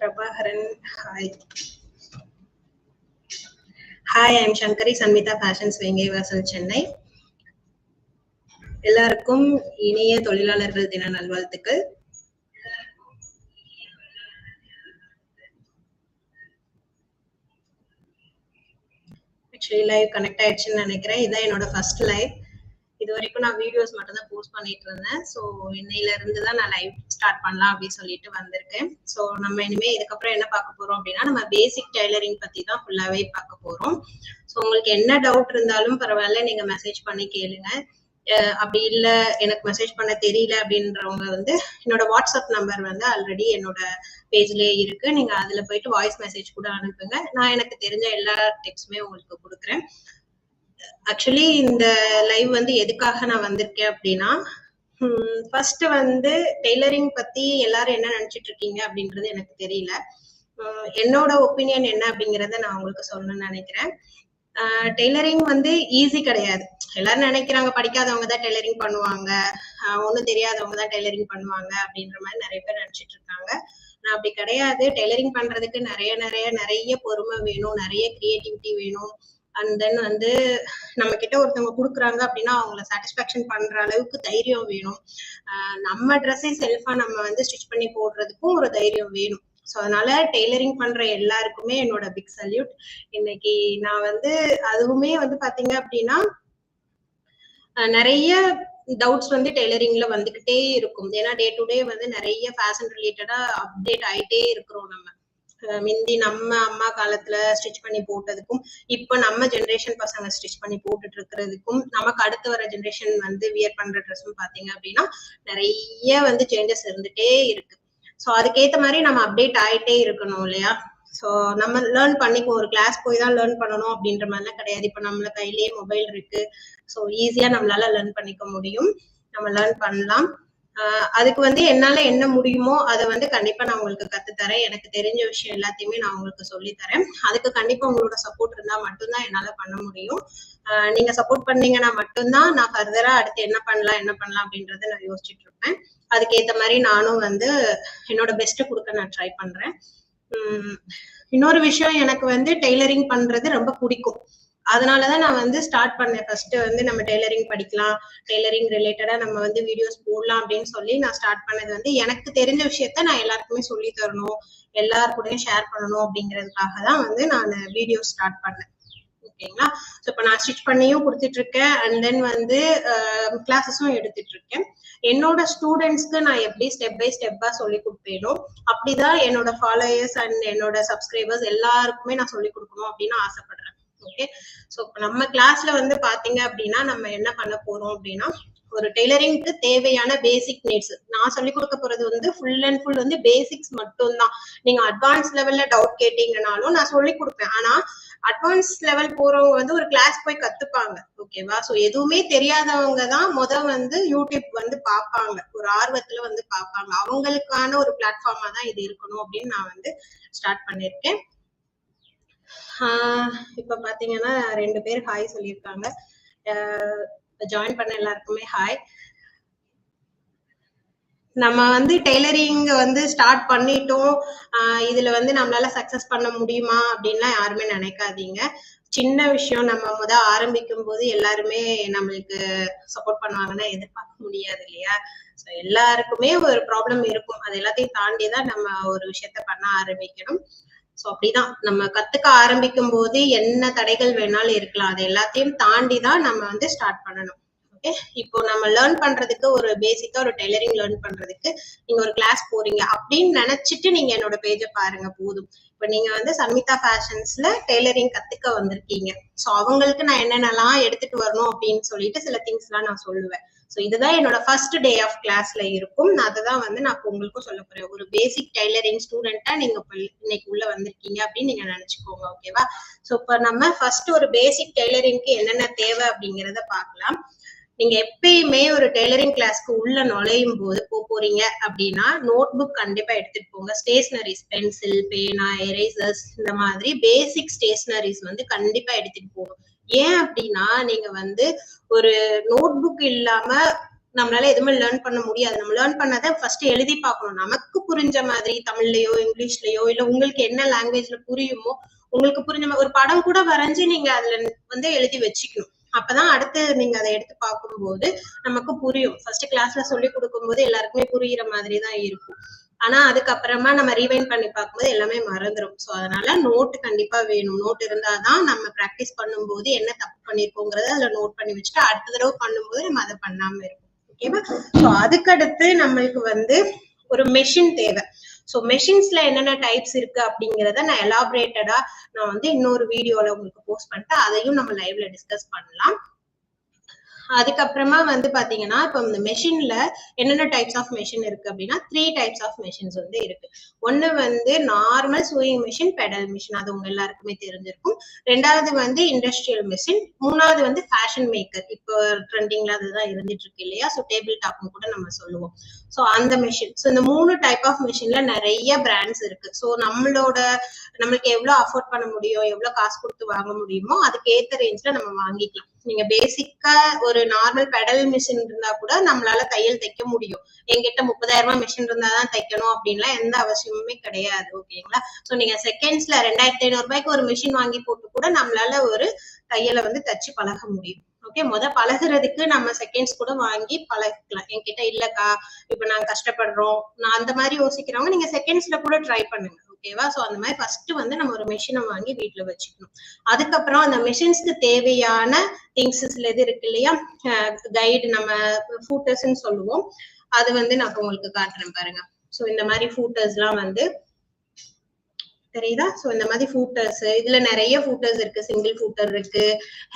Prabhakaran hi hi I'm Shankari Sanmitha fashions Vengai Vasal Chennai. எல்லாருக்கும் இணைய தொழிலாளர்கள் தின நல்வாழ்த்துக்கள். ஆக்சுவலி லைவ் கனெக்ட் ஆயிடுச்சுன்னு நினைக்கிறேன். இதான் என்னோட ஃபர்ஸ்ட் லைவ் இது வரைக்கும் நான் வீடியோஸ் மட்டும் தான் போஸ்ட் பண்ணிட்டு இருந்தேன் ஸோ இன்னையில இருந்து தான் நான் லைவ் ஸ்டார்ட் பண்ணலாம் அப்படின்னு சொல்லிட்டு வந்திருக்கேன். ஸோ நம்ம இனிமே இதுக்கப்புறம் என்ன பார்க்க போறோம் அப்படின்னா நம்ம பேசிக் டைலரிங் பத்தி தான் ஃபுல்லாவே பார்க்க போறோம். ஸோ உங்களுக்கு என்ன டவுட் இருந்தாலும் பரவாயில்ல நீங்க மெசேஜ் பண்ணி கேளுங்க. அப்படி இல்லை எனக்கு மெசேஜ் பண்ண தெரியல அப்படின்றவங்க வந்து என்னோட வாட்ஸ்அப் நம்பர் வந்து ஆல்ரெடி என்னோட பேஜ்லயே இருக்கு. நீங்க அதுல போயிட்டு வாய்ஸ் மெசேஜ் கூட அனுப்புங்க. நான் எனக்கு தெரிஞ்ச எல்லா டிப்ஸுமே உங்களுக்கு கொடுக்குறேன். ஆக்சுவலி இந்த லைவ் வந்து எதுக்காக நான் வந்திருக்கேன் அப்படின்னா ஃபர்ஸ்ட் வந்து டெய்லரிங் பத்தி எல்லாரும் என்ன நினைச்சிட்டு இருக்கீங்க அப்படின்றது எனக்கு தெரியல. என்னோட ஒப்பீனியன் என்ன அப்படிங்கறத நான் உங்களுக்கு சொல்லணும்னு நினைக்கிறேன். டெய்லரிங் வந்து ஈஸி கிடையாது. எல்லாரும் நினைக்கிறாங்க படிக்காதவங்க தான் டெய்லரிங் பண்ணுவாங்க. ஒன்றும் தெரியாதவங்க தான் டெய்லரிங் பண்ணுவாங்க அப்படின்ற மாதிரி நிறைய பேர் நினைச்சிட்டு இருக்காங்க. நான் அப்படி கிடையாது. டெய்லரிங் பண்றதுக்கு நிறைய நிறைய நிறைய பொறுமை வேணும். நிறைய கிரியேட்டிவிட்டி வேணும். அண்ட் தென் வந்து நம்ம கிட்ட ஒருத்தவங்க கொடுக்குறாங்க அப்படின்னா அவங்கள சாட்டிஸ்ஃபேக்ஷன் பண்ற அளவுக்கு தைரியம் வேணும். நம்ம ட்ரெஸ்ஸை செல்ஃபா நம்ம வந்து ஸ்டிச் பண்ணி போடுறதுக்கும் ஒரு தைரியம் வேணும். ஸோ அதனால டெய்லரிங் பண்ற எல்லாருக்குமே என்னோட பிக் சல்யூட் இன்னைக்கு நான் வந்து அதுவுமே வந்து பாத்தீங்க அப்படின்னா நிறைய டவுட்ஸ் வந்து டெய்லரிங்ல வந்துகிட்டே இருக்கும். ஏன்னா டே டு டே வந்து நிறைய ஃபேஷன் ரிலேட்டடா அப்டேட் ஆயிட்டே இருக்கிறோம் நம்ம. முந்தி நம்ம அம்மா காலத்துல ஸ்டிச் பண்ணி போட்டதுக்கும் இப்ப நம்ம ஜென்ரேஷன் பசங்க ஸ்டிச் பண்ணி போட்டுட்டு இருக்கிறதுக்கும் நமக்கு அடுத்து வர ஜென்ரேஷன் வந்து வியர் பண்ற ட்ரெஸ்ஸும் பாத்தீங்க அப்படின்னா நிறைய வந்து சேஞ்சஸ் இருந்துட்டே இருக்கு. ஸோ அதுக்கேற்ற மாதிரி நம்ம அப்டேட் ஆயிட்டே இருக்கணும் இல்லையா? ஸோ நம்ம லேர்ன் பண்ணிக்குவோம். ஒரு கிளாஸ் போய் தான் லேர்ன் பண்ணணும் அப்படின்ற மாதிரிலாம் கிடையாது. இப்போ நம்மள கையிலேயே மொபைல் இருக்கு. ஸோ ஈஸியாக நம்மளால லேர்ன் பண்ணிக்க முடியும். நம்ம லேர்ன் பண்ணலாம். அதுக்கு வந்து என்னால என்ன முடியுமோ அதை வந்து கண்டிப்பா நான் உங்களுக்கு கத்துத்தரேன். எனக்கு தெரிஞ்ச விஷயம் எல்லாத்தையுமே நான் உங்களுக்கு சொல்லி தரேன் அதுக்கு கண்டிப்பா உங்களோட சப்போர்ட் இருந்தா மட்டும்தான் என்னால பண்ண முடியும். நீங்க சப்போர்ட் பண்ணீங்கன்னா மட்டும்தான் நான் ஃபர்தரா அடுத்து என்ன பண்ணலாம் என்ன பண்ணலாம் அப்படின்றத நான் யோசிச்சுட்டு இருப்பேன். அதுக்கேத்த மாதிரி நானும் வந்து என்னோட பெஸ்ட் கொடுக்க நான் ட்ரை பண்றேன். இன்னொரு விஷயம் எனக்கு வந்து டெய்லரிங் பண்றது ரொம்ப பிடிக்கும். அதனாலதான் நான் வந்து ஸ்டார்ட் பண்ணேன். ஃபர்ஸ்ட் வந்து நம்ம டெய்லரிங் படிக்கலாம். டெய்லரிங் ரிலேட்டடா நம்ம வந்து வீடியோஸ் போடலாம் அப்படின்னு சொல்லி நான் ஸ்டார்ட் பண்ணது வந்து எனக்கு தெரிஞ்ச விஷயத்த நான் எல்லாருக்குமே சொல்லி தரணும். எல்லாரு கூடயும் ஷேர் பண்ணணும் அப்படிங்கிறதுக்காக தான் வந்து நான் வீடியோ ஸ்டார்ட் பண்ணேன். ஓகேங்களா? ஸோ இப்போ நான் ஸ்டிச் பண்ணியும் கொடுத்துட்டு இருக்கேன் அண்ட் தென் வந்து கிளாஸஸும் எடுத்துட்டு இருக்கேன் என்னோட ஸ்டூடெண்ட்ஸ்க்கு நான் எப்படி ஸ்டெப் பை ஸ்டெப்பா சொல்லி கொடுப்பேனோ அப்படிதான் என்னோட ஃபாலோயர்ஸ் அண்ட் என்னோட சப்ஸ்கிரைபர்ஸ் எல்லாருக்குமே நான் சொல்லி கொடுக்கணும் அப்படின்னு ஆசைப்படுறேன். ஓகே? ஸோ நம்ம கிளாஸ்ல வந்து பாத்தீங்க அப்படின்னா நம்ம என்ன பண்ண போறோம் அப்படின்னா ஒரு டெய்லரிங்க்கு தேவையான பேசிக் நீட்ஸ் நான் சொல்லி கொடுக்க போறது வந்து ஃபுல் அண்ட் ஃபுல் வந்து பேசிக்ஸ் மட்டும்தான். நீங்க அட்வான்ஸ் லெவல்ல டவுட் கேட்டீங்கனாலும் நான் சொல்லி கொடுப்பேன். ஆனா அட்வான்ஸ் லெவல் போறவங்க வந்து ஒரு கிளாஸ் போய் கத்துப்பாங்க. ஓகேவா சோ எதுவுமே தெரியாதவங்க தான் முத வந்து யூடியூப் வந்து பார்ப்பாங்க ஒரு ஆர்வத்துல வந்து பார்ப்பாங்க அவங்களுக்கான ஒரு பிளாட்ஃபார்மா தான் இது இருக்கணும் அப்படின்னு நான் வந்து ஸ்டார்ட் பண்ணிருக்கேன். இப்ப பாத்தீங்கன்னா ரெண்டு பேர் ஹாய் சொல்லியிருக்காங்க. ஜாயின் பண்ண எல்லாருக்குமே ஹாய் நம்ம வந்து டெய்லரிங் வந்து ஸ்டார்ட் பண்ணிட்டோம். இதுல வந்து நம்மளால சக்சஸ் பண்ண முடியுமா அப்படின்லாம் யாருமே நினைக்காதீங்க. சின்ன விஷயம் நம்ம முத ஆரம்பிக்கும் போது எல்லாருமே நம்மளுக்கு சப்போர்ட் பண்ணுவாங்கன்னா எதிர்பார்க்க முடியாது இல்லையா? ஸோ எல்லாருக்குமே ஒரு ப்ராப்ளம் இருக்கும். அது எல்லாத்தையும் தாண்டி தான் நம்ம ஒரு விஷயத்த பண்ண ஆரம்பிக்கணும். ஸோ அப்படிதான். நம்ம கத்துக்க ஆரம்பிக்கும் போது என்ன தடைகள் வேணாலும் இருக்கலாம். அது எல்லாத்தையும் தாண்டி தான் நம்ம வந்து ஸ்டார்ட் பண்ணணும். ஓகே இப்போ நம்ம லேர்ன் பண்றதுக்கு ஒரு பேசிக்கா ஒரு டெய்லரிங் லேர்ன் பண்றதுக்கு நீங்க ஒரு கிளாஸ் போறீங்க அப்படின்னு நினைச்சிட்டு நீங்க என்னோட பேஜை பாருங்க போதும். இப்ப நீங்க வந்து சமிதா ஃபேஷன்ஸ்ல டெய்லரிங் கத்துக்க வந்திருக்கீங்க. ஸோ அவங்களுக்கு நான் என்னென்னலாம் எடுத்துட்டு வரணும் அப்படின்னு சொல்லிட்டு சில திங்ஸ் எல்லாம் நான் சொல்லுவேன். ஸோ இதுதான் என்னோட ஃபர்ஸ்ட் டே ஆஃப் கிளாஸ்ல இருக்கும். நான் அதை தான் வந்து நான் இப்போ உங்களுக்கும் சொல்ல போறேன். ஒரு பேசிக் டைலரிங் ஸ்டூடெண்டா நீங்க இன்னைக்கு உள்ள வந்திருக்கீங்க அப்படின்னு நீங்க நினைச்சுக்கோங்க ஓகேவா ஸோ இப்போ நம்ம ஃபர்ஸ்ட் ஒரு பேசிக் டைலரிங்க்கு என்னென்ன தேவை அப்படிங்கிறத பார்க்கலாம். நீங்க எப்பயுமே ஒரு டெய்லரிங் கிளாஸ்க்கு உள்ள நுழையும் போது போக போறீங்க அப்படின்னா நோட் புக் கண்டிப்பா எடுத்துட்டு போங்க. ஸ்டேஷனரிஸ் பென்சில் பேனா எரேசர்ஸ் இந்த மாதிரி பேசிக் ஸ்டேஷனரிஸ் வந்து கண்டிப்பா எடுத்துட்டு போகணும். ஏன் அப்படின்னா நீங்க வந்து ஒரு நோட் புக் இல்லாம நம்மளால எதுவுமே லேர்ன் பண்ண முடியாது. நம்ம லேர்ன் பண்ணதை ஃபர்ஸ்ட் எழுதி பார்க்கணும். நமக்கு புரிஞ்ச மாதிரி தமிழ்லயோ இங்கிலீஷ்லயோ இல்ல உங்களுக்கு என்ன லாங்குவேஜ்ல புரியுமோ உங்களுக்கு புரிஞ்ச மாதிரி ஒரு படம் கூட வரைஞ்சு நீங்க அதுல வந்து எழுதி வச்சுக்கணும். அப்பதான் அடுத்து நீங்க அதை எடுத்து பார்க்கும்போது நமக்கு புரியும். ஃபர்ஸ்ட் கிளாஸ்ல சொல்லி கொடுக்கும்போது எல்லாருக்குமே புரியுற மாதிரி தான் இருக்கும். ஆனா அதுக்கப்புறமா நம்ம ரீவைண்ட் பண்ணி பார்க்கும்போது எல்லாமே மறந்துடும் ஸோ அதனால நோட் கண்டிப்பா வேணும். நோட் இருந்தாதான் நம்ம ப்ராக்டிஸ் பண்ணும்போது என்ன தப்பு பண்ணிருக்கோங்கிறத அதுல நோட் பண்ணி வச்சுட்டு அடுத்த தடவை பண்ணும்போது நம்ம அதை பண்ணாம இருக்கும் ஓகேவா ஸோ அதுக்கடுத்து நம்மளுக்கு வந்து ஒரு மெஷின் தேவை. ஸோ மெஷின்ஸ்ல என்னென்ன டைப்ஸ் இருக்கு அப்படிங்கிறத நான் எலாபரேட்டடா நான் வந்து இன்னொரு வீடியோல உங்களுக்கு போஸ்ட் பண்ணிட்டு அதையும் நம்ம லைவ்ல டிஸ்கஸ் பண்ணலாம். அதுக்கப்புறமா வந்து பாத்தீங்கன்னா இப்போ இந்த மெஷின்ல என்னென்ன டைப்ஸ் ஆஃப் மெஷின் இருக்கு அப்படின்னா த்ரீ டைப்ஸ் ஆஃப் மெஷின்ஸ் வந்து இருக்கு. ஒன்னு வந்து normal sewing machine pedal machine அது உங்க எல்லாருக்குமே தெரிஞ்சிருக்கும். ரெண்டாவது வந்து இண்டஸ்ட்ரியல் மிஷின் மூணாவது வந்து ஃபேஷன் மேக்கர் இப்போ ட்ரெண்டிங்ல அதுதான் இருந்துட்டு இருக்கு இல்லையா? ஸோ டேபிள் டாப்னு கூட நம்ம சொல்லுவோம். ஸோ அந்த மிஷின் ஸோ இந்த மூணு டைப் ஆஃப் மிஷின்ல நிறைய பிராண்ட்ஸ் இருக்கு. ஸோ நம்மளோட நம்மளுக்கு எவ்வளவு அஃபோர்ட் பண்ண முடியும் எவ்வளவு காசு கொடுத்து வாங்க முடியுமோ அதுக்கு ஏத்த ரேஞ்ச்ல நம்ம வாங்கிக்கலாம். நீங்க பேசிக்கா ஒரு நார்மல் பெடல் மிஷின் இருந்தா கூட நம்மளால தையல் தைக்க முடியும். என்கிட்ட முப்பதாயிரம் ரூபாய் மிஷின் இருந்தா தான் தைக்கணும் அப்படின்லாம் எந்த அவசியமுமே கிடையாது ஓகேங்களா? சோ நீங்க செகண்ட்ஸ்ல ரெண்டாயிரத்தி ஐநூறு ரூபாய்க்கு ஒரு மிஷின் வாங்கி போட்டு கூட நம்மளால ஒரு தையலை வந்து தச்சு பழக முடியும். ஓகே முத பழகுறதுக்கு நம்ம செகண்ட்ஸ் கூட வாங்கி பழகிக்கலாம். என்கிட்ட இல்லக்கா இப்ப நாங்க கஷ்டப்படுறோம். நான் அந்த மாதிரி யோசிக்கிறவங்க நீங்க செகண்ட்ஸ்ல கூட ட்ரை பண்ணுங்க. ஓகேவா சோ அந்த மாதிரி ஃபர்ஸ்ட் வந்து நம்ம ஒரு மிஷினை வாங்கி வீட்டுல வச்சுக்கணும். அதுக்கப்புறம் அந்த மிஷின்ஸ்க்கு தேவையான திங்ஸஸ்ல இது இருக்கு இல்லையா? கைடு நம்ம ஃபூட்டர்ஸ்ன்னு சொல்லுவோம். அது வந்து நான் உங்களுக்கு காட்டுறேன் பாருங்க. சோ இந்த மாதிரி ஃபூட்டர்ஸ் எல்லாம் வந்து தெரியுதா ஸோ இந்த மாதிரி ஃபூட்டர்ஸ் இதுல நிறைய ஃபூட்டர்ஸ் இருக்கு. சிங்கிள் ஃபூட்டர் இருக்கு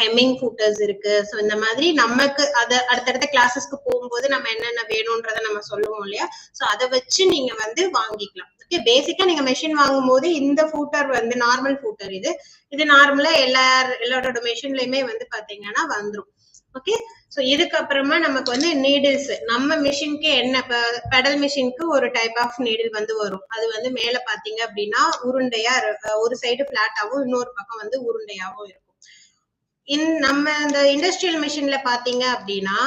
ஹெம்மிங் ஃபூட்டர்ஸ் இருக்கு. ஸோ இந்த மாதிரி நமக்கு அதை அடுத்தடுத்த கிளாஸஸ்க்கு போகும்போது நம்ம என்னென்ன வேணும்ன்றத நம்ம சொல்லுவோம் இல்லையா? சோ அதை வச்சு நீங்க வந்து வாங்கிக்கலாம். ஓகே பேசிக்கா நீங்க மெஷின் வாங்கும் போது இந்த ஃபூட்டர் வந்து நார்மல் ஃபூட்டர் இது. இது நார்மலா எல்லா எல்லாரோட மெஷின்லயுமே வந்து பாத்தீங்கன்னா வந்துரும். ஓகே சோ இதுக்கப்புறமா நமக்கு வந்து நீடில்ஸ் நம்ம மிஷினுக்கு என்ன பெடல் மிஷினுக்கு ஒரு டைப் ஆஃப் நீடில் வந்து வரும். அது வந்து மேல பாத்தீங்க அப்படின்னா உருண்டையா ஒரு சைடு பிளாட்டாவும் இன்னொரு பக்கம் வந்து உருண்டையாவும் இருக்கும். இன் நம்ம இந்த இண்டஸ்ட்ரியல் மிஷின்ல பாத்தீங்க அப்படின்னா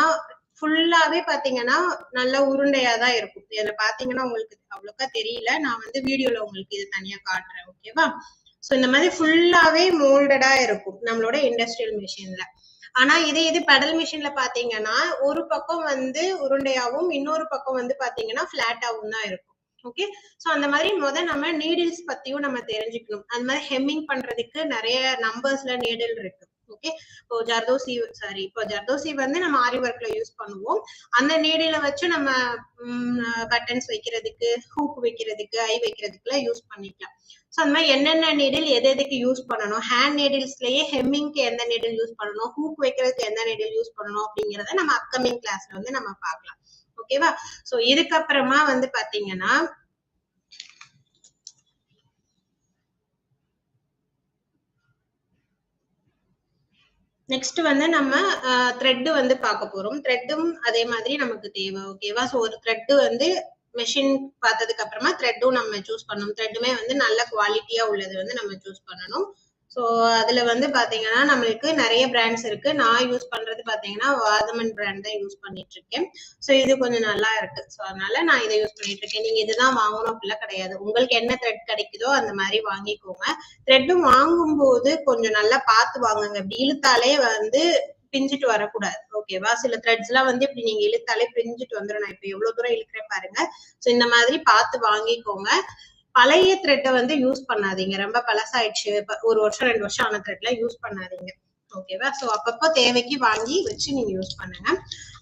ஃபுல்லாவே பாத்தீங்கன்னா நல்ல உருண்டையா தான் இருக்கும். இதுல பாத்தீங்கன்னா உங்களுக்கு அவ்வளோக்கா தெரியல. நான் வந்து வீடியோல உங்களுக்கு இது தனியா காட்டுறேன். ஓகேவா சோ இந்த மாதிரி ஃபுல்லாவே மோல்டடா இருக்கும் நம்மளோட இண்டஸ்ட்ரியல் மிஷின்ல ஆனா இதே இது பெடல் மிஷின்ல பாத்தீங்கன்னா ஒரு பக்கம் வந்து உருண்டையாவும் இன்னொரு பக்கம் வந்து பாத்தீங்கன்னா பிளாட்டாவும் தான் இருக்கும். ஓகே சோ அந்த மாதிரி முத நம்ம நீடில்ஸ் பத்தியும் நம்ம தெரிஞ்சுக்கணும். அந்த மாதிரி ஹெம்மிங் பண்றதுக்கு நிறைய நம்பர்ஸ்ல நீடில் இருக்கு. ஓகே இப்போ ஜர்தோசி சாரி இப்போ ஜர்தோசி வந்து நம்ம ஆரி ஒர்க்ல யூஸ் பண்ணுவோம். அந்த நீடில வச்சு நம்ம பட்டன்ஸ் வைக்கிறதுக்கு ஹூக் வைக்கிறதுக்கு ஐ வைக்கிறதுக்குலாம் யூஸ் பண்ணிக்கலாம். ஸோ அந்த மாதிரி என்னென்ன நீடில் எது எதுக்கு யூஸ் பண்ணணும்? ஹேண்ட் நீடில்ஸ்லயே ஹெம்மிங்க்கு எந்த நீடில் யூஸ் பண்ணணும்? ஹூக் வைக்கிறதுக்கு எந்த நீடில் யூஸ் பண்ணணும்? அப்படிங்கறத நம்ம அப்கமிங் கிளாஸ்ல வந்து நம்ம பார்க்கலாம். ஓகேவா சோ இதுக்கப்புறமா வந்து பாத்தீங்கன்னா நெக்ஸ்ட் வந்து நம்ம த்ரெட் வந்து பார்க்க போறோம். த்ரெட்டும் அதே மாதிரி நமக்கு தேவை. ஓகேவா ஸோ ஒரு த்ரெட் வந்து மெஷின் பார்த்ததுக்கு அப்புறமா த்ரெட்டும் நம்ம சூஸ் பண்ணணும். த்ரெட்டுமே வந்து நல்ல குவாலிட்டியா உள்ளது வந்து நம்ம சூஸ் பண்ணணும். ஸோ அதுல வந்து பாத்தீங்கன்னா நம்மளுக்கு நிறைய பிராண்ட்ஸ் இருக்கு. நான் யூஸ் பண்றது பாத்தீங்கன்னா வாதமன் பிராண்ட் தான் யூஸ் பண்ணிட்டு இருக்கேன் ஸோ இது கொஞ்சம் நல்லா இருக்கு. ஸோ அதனால நான் இதை யூஸ் பண்ணிட்டு இருக்கேன் நீங்க இதுதான் வாங்கணும் அப்படிலாம் கிடையாது. உங்களுக்கு என்ன த்ரெட் கிடைக்குதோ அந்த மாதிரி வாங்கிக்கோங்க. த்ரெட்டும் வாங்கும்போது கொஞ்சம் நல்லா பார்த்து வாங்குங்க. இப்படி இழுத்தாலே வந்து பிஞ்சிட்டு வரக்கூடாது. ஓகேவா சில த்ரெட்ஸ் எல்லாம் வந்து இப்படி நீங்க இழுத்தாலே பிஞ்சிட்டு வந்துடும் நான் இப்ப எவ்வளவு தூரம் இழுக்கிறேன் பாருங்க. சோ இந்த மாதிரி பார்த்து வாங்கிக்கோங்க. பழைய த்ரெட்டை வந்து யூஸ் பண்ணாதீங்க. ரொம்ப பழசாயிடுச்சு. ஒரு வருஷம் ரெண்டு வருஷம் ஆன த்ரெட்லாம் யூஸ் பண்ணாதீங்க. ஓகேவா சோ அப்பப்போ தேவைக்கு வாங்கி வச்சு நீங்க யூஸ் பண்ணுங்க.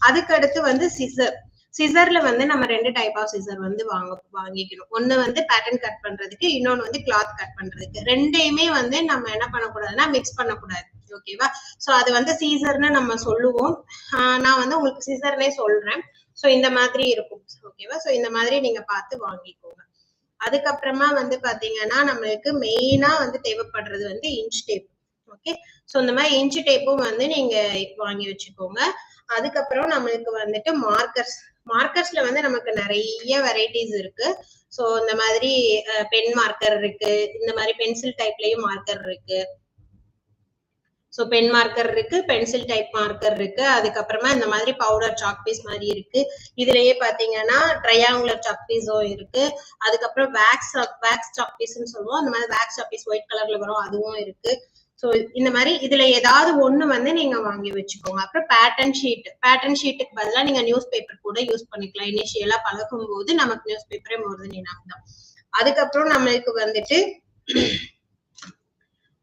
அதுக்கு அடுத்து வந்து சிசர் சிசர்ல வந்து நம்ம ரெண்டு டைப் ஆஃப் சிசர் வந்து வாங்க வாங்கிக்கணும். ஒன்னு வந்து பேட்டர்ன் கட் பண்றதுக்கு இன்னொன்னு வந்து கிளாத் கட் பண்றதுக்கு. ரெண்டையுமே வந்து நம்ம என்ன பண்ணக்கூடாதுன்னா மிக்ஸ் பண்ணக்கூடாது. ஓகேவா சோ அது வந்து சீசர்னு நம்ம சொல்லுவோம். ஆஹ் நான் வந்து உங்களுக்கு சீசர்னே சொல்றேன். சோ இந்த மாதிரி இருக்கும். ஓகேவா சோ இந்த மாதிரி நீங்க பார்த்து வாங்கிக்கோங்க. அதுக்கப்புறமா வந்து பாத்தீங்கன்னா நம்மளுக்கு மெயினா வந்து தேவைப்படுறது வந்து இன்ச் டேப் ஓகே சோ இந்த மாதிரி இன்ச் டேப்பும் வந்து நீங்க வாங்கி வச்சுக்கோங்க. அதுக்கப்புறம் நம்மளுக்கு வந்துட்டு மார்க்கர்ஸ் மார்க்கர்ஸ்ல வந்து நமக்கு நிறைய வெரைட்டிஸ் இருக்கு. ஸோ இந்த மாதிரி பென் மார்க்கர் இருக்கு. இந்த மாதிரி பென்சில் டைப்லயும் மார்க்கர் இருக்கு. ஸோ பென் மார்க்கர் இருக்கு பென்சில் டைப் மார்க்கர் இருக்கு அதுக்கப்புறமா இந்த மாதிரி பவுடர் சாக் பீஸ் மாதிரி இருக்கு. இதுலயே பாத்தீங்கன்னா ட்ரையாங்குலர் சாக் பீஸும் இருக்கு. அதுக்கப்புறம் வேக்ஸ் வேக்ஸ் சாக் பீஸ்ன்னு சொல்லுவோம். அந்த மாதிரி வேக்ஸ் சாக் பீஸ் ஒயிட் கலர்ல வரும் அதுவும் இருக்கு. ஸோ இந்த மாதிரி இதுல ஏதாவது ஒண்ணு வந்து நீங்க வாங்கி வச்சுக்கோங்க. அப்புறம் பேட்டர்ன் ஷீட் பேட்டர்ன் ஷீட்டுக்கு பதிலாக நீங்க நியூஸ் பேப்பர் கூட யூஸ் பண்ணிக்கலாம். இனிஷியலா பழகும் போது நமக்கு நியூஸ் பேப்பரே மோர் தான். அதுக்கப்புறம் நம்மளுக்கு வந்துட்டு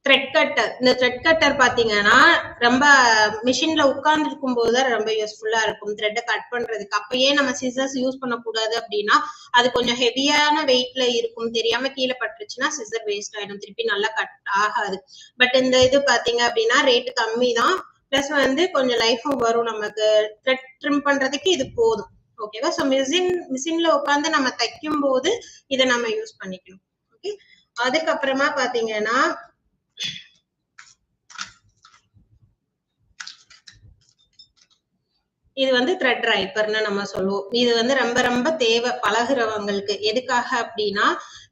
த்ரெட் கட்டர் இந்த த்ரெட் கட்டர் பாத்தீங்கன்னா ரொம்ப மிஷின்ல உட்கார்ந்து இருக்கும் போதுதான் ரொம்ப யூஸ்ஃபுல்லா இருக்கும். த்ரெட்டை கட் பண்றதுக்கு. அப்பயே நம்ம சிசர்ஸ் யூஸ் பண்ணக்கூடாது அப்படின்னா அது கொஞ்சம் ஹெவியான வெயிட்ல இருக்கும். தெரியாம கீழே பட்டுருச்சுன்னா சிசர் வேஸ்ட் ஆயிடும். திருப்பி நல்லா கட் ஆகாது. பட் இந்த இது பாத்தீங்க அப்படின்னா ரேட்டு கம்மி தான். பிளஸ் வந்து கொஞ்சம் லைஃபும் வரும் நமக்கு. த்ரெட் ட்ரிம் பண்றதுக்கு இது போதும். ஓகேவா ஸோ மிஷின் மிஷின்ல உட்காந்து நம்ம தைக்கும் போது இதை நம்ம யூஸ் பண்ணிக்கணும். ஓகே அதுக்கப்புறமா பாத்தீங்கன்னா இது வந்து த்ரெட் ரைப்பர்னு நம்ம சொல்லுவோம். இது வந்து ரொம்ப ரொம்ப தேவை பழகுறவங்களுக்கு. எதுக்காக அப்படின்னா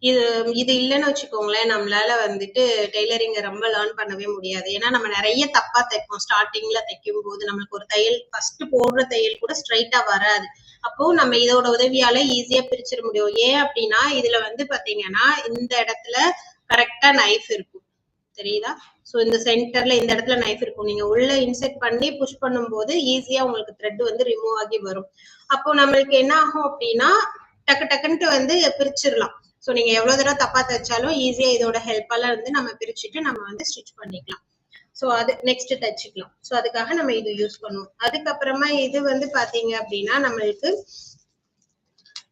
இது இது இல்லைன்னு வச்சுக்கோங்களேன் நம்மளால வந்துட்டு டெய்லரிங்க ரொம்ப லேர்ன் பண்ணவே முடியாது. ஏன்னா நம்ம நிறைய தப்பா தைப்போம். ஸ்டார்டிங்ல தைக்கும் போது நம்மளுக்கு ஒரு தையல் ஃபர்ஸ்ட் போடுற தையல் கூட ஸ்ட்ரைட்டா வராது. அப்போ நம்ம இதோட உதவியால ஈஸியா பிரிச்சிட முடியும். ஏன் அப்படின்னா இதுல வந்து பாத்தீங்கன்னா இந்த இடத்துல கரெக்டா நைஃப் இருக்கும். தெரியுதா? ஸோ இந்த சென்டர்ல இந்த இடத்துல நைஃப் இருக்கும். நீங்க உள்ள இன்செக்ட் பண்ணி புஷ் பண்ணும்போது ஈஸியா உங்களுக்கு த்ரெட் வந்து ரிமூவ் ஆகி வரும். அப்போ நம்மளுக்கு என்ன ஆகும் அப்படின்னா டக்கு டக்குன்ட்டு வந்து பிரிச்சிடலாம். ஸோ நீங்க எவ்வளவு தடவை தப்பா தைச்சாலும் ஈஸியா இதோட ஹெல்ப்பால வந்து நம்ம பிரிச்சுட்டு நம்ம வந்து ஸ்டிச் பண்ணிக்கலாம். ஸோ அது நெக்ஸ்ட் தச்சுக்கலாம். ஸோ அதுக்காக நம்ம இது யூஸ் பண்ணுவோம். அதுக்கப்புறமா இது வந்து பாத்தீங்க அப்படின்னா நம்மளுக்கு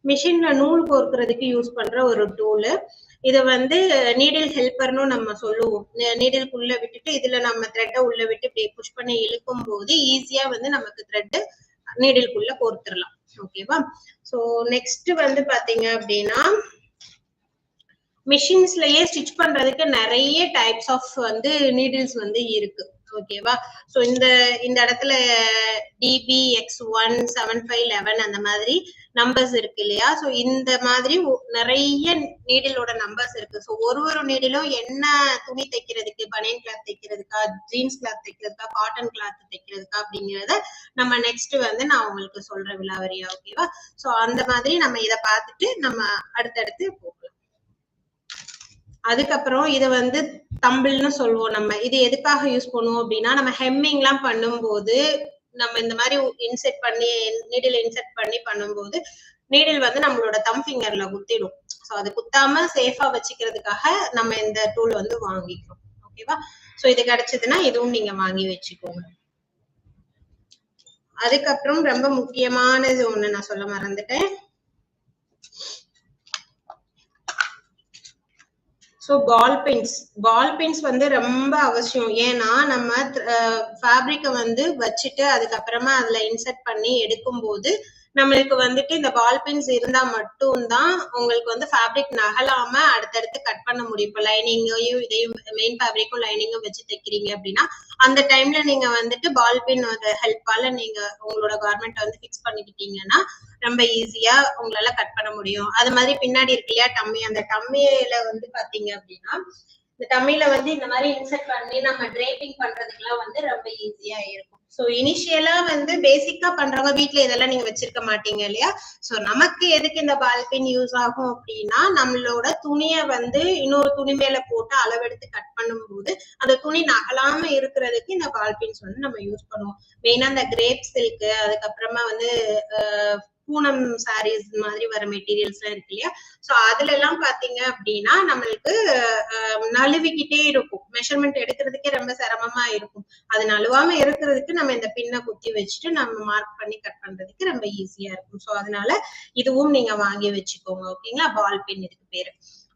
மிஷின்ல நூல் கோர்க்கறதுக்கு யூஸ் பண்ற ஒரு டூலு இதை வந்து நீடில் ஹெல்ப்பர்னு நம்ம சொல்லுவோம். நீடில்குள்ள விட்டுட்டு இதுல நம்ம த்ரெட்டை உள்ள விட்டு இப்படி புஷ் பண்ணி இழுக்கும் போது ஈஸியா வந்து நமக்கு த்ரெட் நீடில்குள்ள கோர்த்துடலாம். ஓகேவா சோ நெக்ஸ்ட் வந்து பாத்தீங்க அப்படின்னா மிஷின்ஸ்லயே ஸ்டிச் பண்றதுக்கு நிறைய டைப்ஸ் ஆஃப் வந்து நீடில்ஸ் வந்து இருக்கு. ஓகேவா சோ இந்த இந்த இடத்துல DB X one seven five eleven அந்த மாதிரி நம்பர்ஸ் இருக்கு இல்லையா? சோ இந்த மாதிரி நிறைய நீடிலோட நம்பர்ஸ் இருக்கு. சோ ஒரு ஒரு நீடிலும் என்ன துணி தைக்கிறதுக்கு பனியன் கிளாத் தைக்கிறதுக்கா ஜீன்ஸ் கிளாத் தைக்கிறதுக்கா காட்டன் கிளாத் தைக்கிறதுக்கா அப்படிங்கறத நம்ம நெக்ஸ்ட் வந்து நான் உங்களுக்கு சொல்றேன் விலாவரியா ஓகேவா சோ அந்த மாதிரி நம்ம இதை பார்த்துட்டு நம்ம அடுத்தடுத்து போவோம் அதுக்கப்புறம் இதை வந்து தம்பிள்னு சொல்லுவோம் நம்ம. இது எதுக்காக யூஸ் பண்ணுவோம் அப்படின்னா நம்ம ஹெம்மிங் எல்லாம் பண்ணும்போது நம்ம இந்த மாதிரி இன்செர்ட் பண்ணி நீடில் இன்செர்ட் பண்ணி பண்ணும்போது நீடில் வந்து நம்மளோட தம் ஃபிங்கர்ல குத்திடும். ஸோ அது குத்தாம சேஃபா வச்சுக்கிறதுக்காக நம்ம இந்த டூல் வந்து வாங்கிக்கிறோம். ஓகேவா ஸோ இது கிடைச்சதுன்னா இதுவும் நீங்க வாங்கி வச்சுக்கோங்க. அதுக்கப்புறம் ரொம்ப முக்கியமானது ஒண்ணு நான் சொல்ல மறந்துட்டேன். So ball pens ball pens வந்து ரொம்ப அவசியம். ஏன்னா நம்ம ஃபேப்ரிக்கை வந்து வச்சுட்டு அதுக்கப்புறமா அதுல இன்சர்ட் பண்ணி எடுக்கும்போது நம்மளுக்கு வந்துட்டு இந்த பால் பென்ஸ் இருந்தா மட்டும்தான் உங்களுக்கு வந்து ஃபேப்ரிக் நகலாம அடுத்தடுத்து கட் பண்ண முடியும். இப்போ லைனிங்கையும் இதையும் மெயின் ஃபேப்ரிக்கும் லைனிங்கும் வச்சு தைக்கிறீங்க அப்படின்னா அந்த டைம்ல நீங்க வந்துட்டு பால் பென் ஹெல்ப்பால நீங்க உங்களோட கார்மெண்ட் வந்து ஃபிக்ஸ் பண்ணிக்கிட்டீங்கன்னா ரொம்ப ஈஸியா உங்களால கட் பண்ண முடியும். அது மாதிரி பின்னாடி இருக்கு இல்லையா டம்மி அந்த டம்மியில வந்து பாத்தீங்க அப்படின்னா இந்த டம்மில வந்து இந்த மாதிரி இன்செர்ட் பண்ணி நம்ம டிரேப்பிங் பண்றதுக்கெல்லாம் வந்து ரொம்ப ஈஸியா இருக்கும். சோ இனிஷியலா வந்து பேசிக்கா பண்றவங்க வீட்ல இதெல்லாம் நீங்க வச்சிருக்க மாட்டீங்க இல்லையா? சோ நமக்கு எதுக்கு இந்த பால்பின் யூஸ் ஆகும் அப்படின்னா நம்மளோட துணிய வந்து இன்னொரு துணி மேல போட்டு அளவெடுத்து கட் பண்ணும்போது அந்த துணி நகலாம இருக்கிறதுக்கு இந்த பால்பின்ஸ் வந்து நம்ம யூஸ் பண்ணுவோம். மெயினா இந்த கிரேப் சில்க் அதுக்கப்புறமா வந்து பூனம் சாரீஸ் மாதிரி வர மெட்டீரியல்ஸ் எல்லாம் இருக்கு இல்லையா? சோ அதுல எல்லாம் பாத்தீங்க அப்படின்னா நம்மளுக்கு நழுவிக்கிட்டே இருக்கும். மெஷர்மெண்ட் எடுக்கிறதுக்கே ரொம்ப சிரமமா இருக்கும். அது நழுவாம இருக்கிறதுக்கு நம்ம இந்த பின்னை குத்தி வச்சுட்டு நம்ம மார்க் பண்ணி கட் பண்றதுக்கு ரொம்ப ஈஸியா இருக்கும். சோ அதனால இதுவும் நீங்க வாங்கி வச்சுக்கோங்க ஓகேங்களா பால் பின் இதுக்கு பேரு.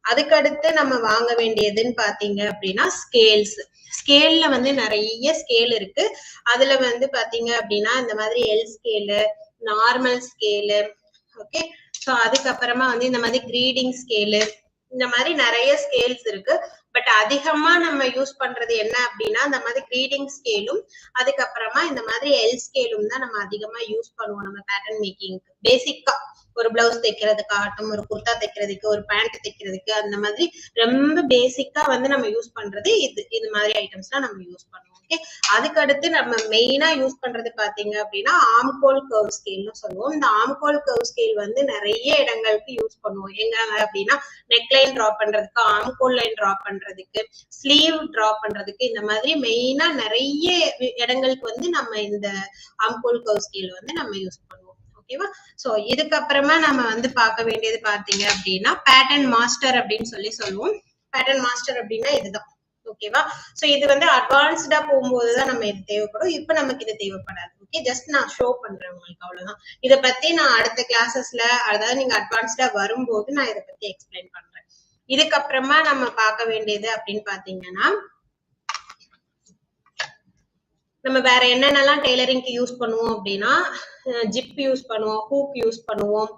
அதுக்கு அடுத்து நம்ம வாங்க வேண்டியதுன்னு பாத்தீங்க அப்படின்னா ஸ்கேல்ஸ் ஸ்கேல்ல வந்து நிறைய ஸ்கேல் இருக்கு. அதுல வந்து பாத்தீங்க அப்படின்னா இந்த மாதிரி L scale normal scale okay so அதுக்கப்புறமா வந்து இந்த மாதிரி கிரீடிங் ஸ்கேலு இந்த மாதிரி நிறைய ஸ்கேல்ஸ் இருக்கு. பட் அதிகமா நம்ம யூஸ் பண்றது என்ன அப்படின்னா இந்த மாதிரி கிரீடிங் ஸ்கேலும் அதுக்கப்புறமா இந்த மாதிரி எல் ஸ்கேலும் தான் நம்ம அதிகமா யூஸ் பண்ணுவோம் நம்ம பேட்டர்ன் மேக்கிங்க்கு பேசிக்கா ஒரு பிளவுஸ் தைக்கிறதுக்காகட்டும் ஒரு குர்தா தைக்கிறதுக்கு ஒரு பேண்ட் தைக்கிறதுக்கு அந்த மாதிரி ரொம்ப பேசிக்கா வந்து நம்ம யூஸ் பண்றது இது. இது மாதிரி ஐட்டம்ஸ்லாம் நம்ம யூஸ் பண்ணுவோம். ஓகே அதுக்கு அடுத்து நம்ம மெயினா யூஸ் பண்றது பாத்தீங்க அப்படின்னா ஆம்கோல் கர்வ் ஸ்கேல்னு சொல்லுவோம். இந்த ஆம்கோல் கர்வ் ஸ்கேல் வந்து நிறைய இடங்களுக்கு யூஸ் பண்ணுவோம். எங்க அப்படின்னா நெக் லைன் டிரா பண்றதுக்கு ஆம்கோல் லைன் டிரா பண்றதுக்கு ஸ்லீவ் டிரா பண்றதுக்கு இந்த மாதிரி மெயினா நிறைய இடங்களுக்கு வந்து நம்ம இந்த ஆம்கோல் கர்வ் ஸ்கேல் வந்து நம்ம யூஸ் பண்ணுவோம். ஓகேவா சோ இதுக்கப்புறமா நம்ம வந்து பார்க்க வேண்டியது பாத்தீங்க அப்படின்னா பேட்டர்ன் மாஸ்டர் அப்படின்னு சொல்லி சொல்லுவோம். பேட்டர்ன் மாஸ்டர் அப்படின்னா இதுதான். ஓகேவா சோ இது வந்து அட்வான்ஸ்டா போகும்போதுதான் நம்ம இது தேவைப்படும். இப்ப நமக்கு இது தேவைப்படாது. ஓகே ஜஸ்ட் நான் ஷோ பண்றேன் உங்களுக்கு அவ்வளவுதான். இத பத்தி நான் அடுத்த கிளாஸஸ்ல அதாவது நீங்க அட்வான்ஸ்டா வரும்போது நான் இத பத்தி எக்ஸ்பிளைன் பண்றேன். இதுக்கப்புறமா நம்ம பார்க்க வேண்டியது அப்படின்னு பாத்தீங்கன்னா நம்ம வேற என்னென்னலாம் டெய்லரிங்க்கு யூஸ் பண்ணுவோம் அப்படின்னா ஜிப் யூஸ் பண்ணுவோம் ஹூக் யூஸ் பண்ணுவோம்.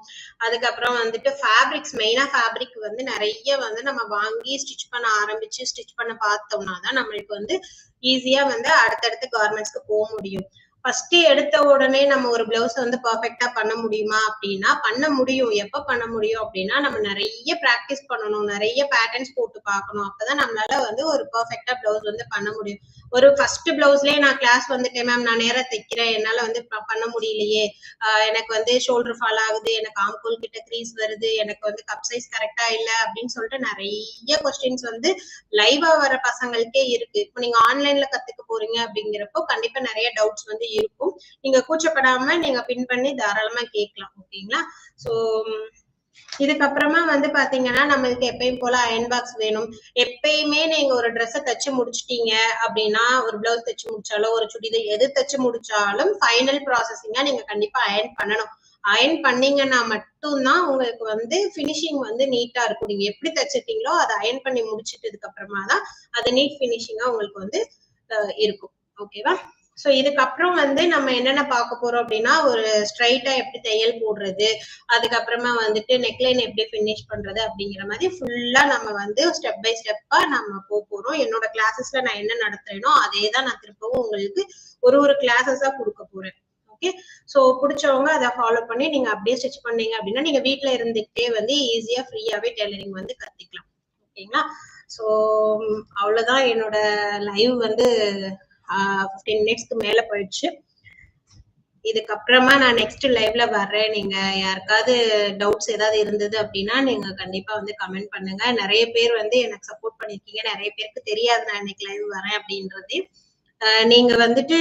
அதுக்கப்புறம் வந்துட்டு ஃபேப்ரிக்ஸ் மெயினாக ஃபேப்ரிக் வந்து நிறைய வந்து நம்ம வாங்கி ஸ்டிச் பண்ண ஆரம்பிச்சு ஸ்டிச் பண்ண பார்த்தோம்னா தான் நம்மளுக்கு வந்து ஈஸியா வந்து அடுத்தடுத்து கார்மெண்ட்ஸ்க்கு போக முடியும். ஃபர்ஸ்ட் எடுத்த உடனே நம்ம ஒரு பிளவுஸ் வந்து பர்ஃபெக்டா பண்ண முடியுமா அப்படின்னா பண்ண முடியும். எப்ப பண்ண முடியும் அப்படின்னா நம்ம நிறைய ப்ராக்டிஸ் பண்ணணும். நிறைய பேட்டர்ன்ஸ் போட்டு பார்க்கணும். அப்பதான் நம்மளால வந்து ஒரு பர்ஃபெக்டா பிளவுஸ் வந்து பண்ண முடியும். ஒரு ஃபர்ஸ்ட் பிளவுஸ்லயே நான் கிளாஸ் வந்துட்டேன் மேம் நான் நேரம் தைக்கிறேன். என்னால வந்து பண்ண முடியலையே. எனக்கு வந்து ஷோல்டர் ஃபால் ஆகுது. எனக்கு ஆம்கோல் கிட்ட க்ரீஸ் வருது. எனக்கு வந்து கப் சைஸ் கரெக்டா இல்ல அப்படின்னு சொல்லிட்டு நிறைய கொஸ்டின்ஸ் வந்து லைவா வர பசங்களுக்கே இருக்கு. இப்போ நீங்க ஆன்லைன்ல கத்துக்க போறீங்க அப்படிங்கிறப்போ கண்டிப்பா நிறைய டவுட்ஸ் வந்து இருக்கும். நீங்க கூச்சப்படாம நீங்க பின் பண்ணி தாராளமா கேட்கலாம் ஓகேங்களா? சோ இதுக்கப்புறமா வந்து பாத்தீங்கன்னா நம்மளுக்கு எப்பயும் போல அயன் பாக்ஸ் வேணும். எப்பயுமே நீங்க ஒரு ட்ரெஸ்ஸை தச்சு முடிச்சிட்டீங்க அப்படின்னா ஒரு பிளவுஸ் தச்சு முடிச்சாலோ ஒரு சுடிதார் எது தச்சு முடிச்சாலும் ஃபைனல் ப்ராசஸிங்கா நீங்க கண்டிப்பா அயன் பண்ணணும். அயன் பண்ணீங்கன்னா மட்டும்தான் உங்களுக்கு வந்து ஃபினிஷிங் வந்து நீட்டா இருக்கும். நீங்க எப்படி தச்சிருக்கீங்களோ அதை அயன் பண்ணி முடிச்சிட்டதுக்கு அப்புறமா தான் அது நீட் ஃபினிஷிங்கா உங்களுக்கு வந்து இருக்கும். ஓகேவா? ஸோ இதுக்கப்புறம் வந்து நம்ம என்னென்ன பார்க்க போறோம் அப்படின்னா ஒரு ஸ்ட்ரைட்டா எப்படி தையல் போடுறது அதுக்கப்புறமா வந்துட்டு நெக்லைன் எப்படி ஃபினிஷ் பண்றது அப்படிங்கிற மாதிரி ஃபுல்லா நம்ம வந்து ஸ்டெப் பை ஸ்டெப்பா நம்ம போக போறோம். என்னோட கிளாஸஸ்ல நான் என்ன நடத்துறேனோ அதே தான் நான் திருப்பவும் உங்களுக்கு ஒரு ஒரு கிளாஸஸா கொடுக்க போறேன். ஓகே ஸோ பிடிச்சவங்க அதை ஃபாலோ பண்ணி நீங்க அப்படியே ஸ்டிச் பண்ணீங்க அப்படின்னா நீங்க வீட்டுல இருந்துகிட்டே வந்து ஈஸியா ஃப்ரீயாவே டெய்லரிங் வந்து கத்துக்கலாம். ஓகேங்களா ஸோ அவ்வளோதான் என்னோட லைவ் வந்து ஃபிஃப்டீன் மினிட்ஸ்க்கு மேல போயிடுச்சு. இதுக்கப்புறமா நான் நெக்ஸ்ட் லைவ்ல வர்றேன். நீங்க யாருக்காவது டவுட்ஸ் ஏதாவது இருந்தது அப்படின்னா நீங்க கண்டிப்பா வந்து கமெண்ட் பண்ணுங்க. நிறைய பேர் வந்து எனக்கு சப்போர்ட் பண்ணிருக்கீங்க. நிறைய பேருக்கு தெரியாது நான் இன்னைக்கு லைவ் வரேன் அப்படின்றது. நீங்க வந்துட்டு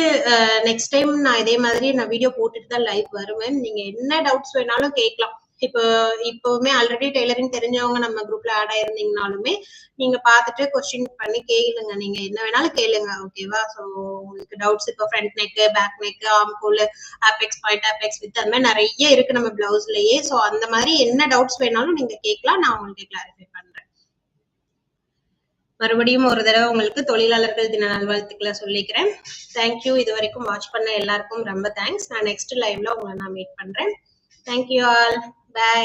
நெக்ஸ்ட் டைம் நான் இதே மாதிரி நான் வீடியோ போட்டுட்டு தான் லைவ் வருவேன். நீங்க என்ன டவுட்ஸ் வேணாலும் கேட்கலாம். இப்போ இப்பவுமே ஆல்ரெடி டெய்லரிங் தெரிஞ்சவங்க நம்ம குரூப்ல ஆட் ஆயிருந்தீங்கனாலுமே நீங்க பார்த்துட்டு கொஸ்டின் பண்ணி கேளுங்க. நீங்க என்ன வேணாலும் கேளுங்க ஓகேவா ஸோ உங்களுக்கு டவுட்ஸ் இப்போ ஃப்ரண்ட் நெக் பேக் நெக் ஆம்கூல் ஆபெக்ஸ் பாயிண்ட் ஆபெக்ஸ் வித் அந்த மாதிரி நிறைய இருக்கு நம்ம பிளவுஸ்லயே ஸோ அந்த மாதிரி என்ன டவுட்ஸ் வேணாலும் நீங்க கேட்கலாம் நான் உங்களுக்கு கிளாரிஃபை பண்றேன். மறுபடியும் ஒரு தடவை உங்களுக்கு தொழிலாளர்கள் தின நல்வாழ்த்துக்களை சொல்லிக்கிறேன். தேங்க்யூ இது வரைக்கும் வாட்ச் பண்ண எல்லாருக்கும் ரொம்ப தேங்க்ஸ் நான் நெக்ஸ்ட் லைவ்ல உங்களை நான் மீட் பண்றேன். Thank you all by